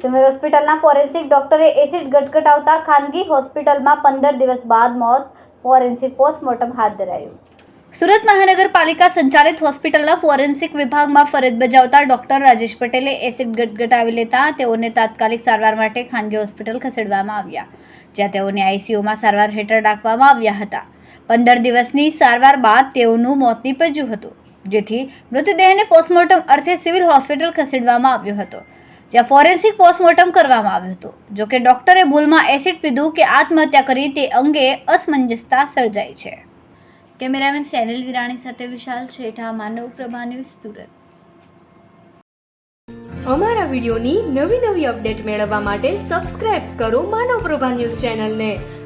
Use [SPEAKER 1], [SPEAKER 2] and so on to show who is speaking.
[SPEAKER 1] Civil હોસ્પિટલના forensic ડોક્ટરે acid ગટગટાવતા ખાનગી હોસ્પિટલમાં પંદર દિવસ બાદ મોત, ફોરેન્સિક પોસ્ટમોર્ટમ હાથ ધરાયું. સુરત મહાનગરપાલિકા સંચાલિત હોસ્પિટલના ફોરેન્સિક વિભાગમાં ફરજ બજાવતા ડોક્ટર રાજેશ પટેલે એસિડ ગટગટાવી લેતા તેઓને તાત્કાલિક સારવાર માટે ખાનગી હોસ્પિટલ ખસેડવામાં આવ્યા, જ્યાં તેઓને આઈસીયુમાં સારવાર હેઠળ રાખવામાં આવ્યા હતા. પંદર દિવસની સારવાર બાદ તેઓનું મોત નીપજ્યું હતું, જેથી મૃતદેહને પોસ્ટમોર્ટમ અર્થે સિવિલ હોસ્પિટલ ખસેડવામાં આવ્યો હતો, જ્યાં ફોરેન્સિક પોસ્ટમોર્ટમ કરવામાં આવ્યું હતું. જોકે ડોક્ટરે ભૂલમાં એસિડ પીધું કે આત્મહત્યા કરી તે અંગે અસમંજસતા સર્જાઈ છે. કેમેરામેન સેનિલ વિરાણી સાથે વિશાલ છેઠા, માનવ પ્રભા ન્યૂઝ સુરત.
[SPEAKER 2] અમારા વિડિયોની નવી નવી અપડેટ મેળવવા માટે સબસ્ક્રાઇબ કરો માનવ પ્રભા ન્યૂઝ ચેનલને.